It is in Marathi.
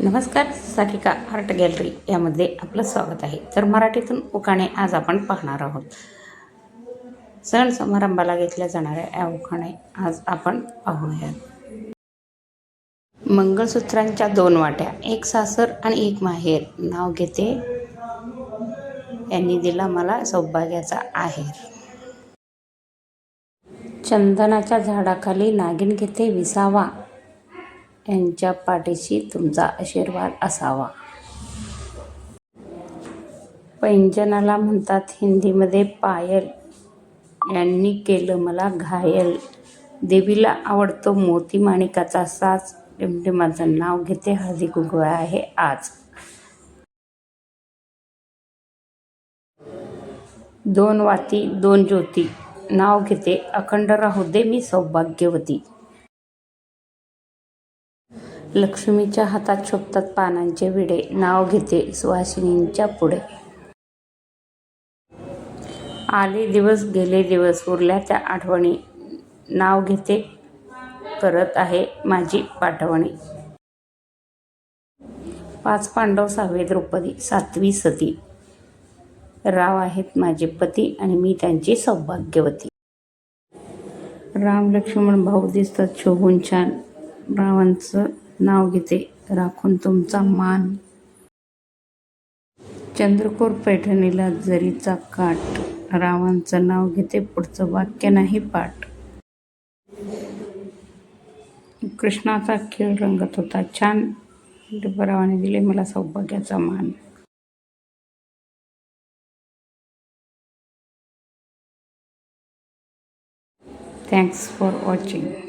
नमस्कार सारिका आर्ट गॅलरी यामध्ये आपलं स्वागत आहे. तर मराठीतून उखाणे आज आपण पाहणार आहोत. सण समारंभाला घेतल्या जाणाऱ्या या उखाणे आज आपण पाहूयात. मंगळसूत्रांच्या दोन वाट्या एक सासर आणि एक माहेर. नाव घेते. यांनी दिला मला सौभाग्याचा आहेर. चंदनाच्या झाडाखाली नागिन घेते विसावा. यांच्या पाठीशी तुमचा आशीर्वाद असावा. पैंजनाला म्हणतात हिंदीमध्ये पायल. यांनी केलं मला घायल. देवीला आवडतो मोती माणिकाचा साच डिमडिमाचं नाव घेते. हळदी कुंकू आहे आज. दोन वाती दोन ज्योती. नाव घेते. अखंड राहू दे मी सौभाग्यवती. लक्ष्मीच्या हातात शोभतात पानांचे विडे. नाव घेते सुहासिनींच्या पुढे. आले दिवस गेले दिवस उरल्या त्या आठवणी. नाव घेते करत आहे माझी पाठवणी. पाच पांडव सहावे द्रौपदी सातवी सती. राव आहेत माझे पती आणि मी त्यांची सौभाग्यवती. राम लक्ष्मण भाऊ दिसतात शोभून छान. रावांचं नाव घेते. राखून तुमचा मान. चंद्रकोर पैठणीला जरीचा काठ रावांचं नाव घेते पुढचं वाक्य नाही पाठ. कृष्णाचा खेळ रंगत होता. छान रावाने दिले मला सौभाग्याचा मान. Thanks for watching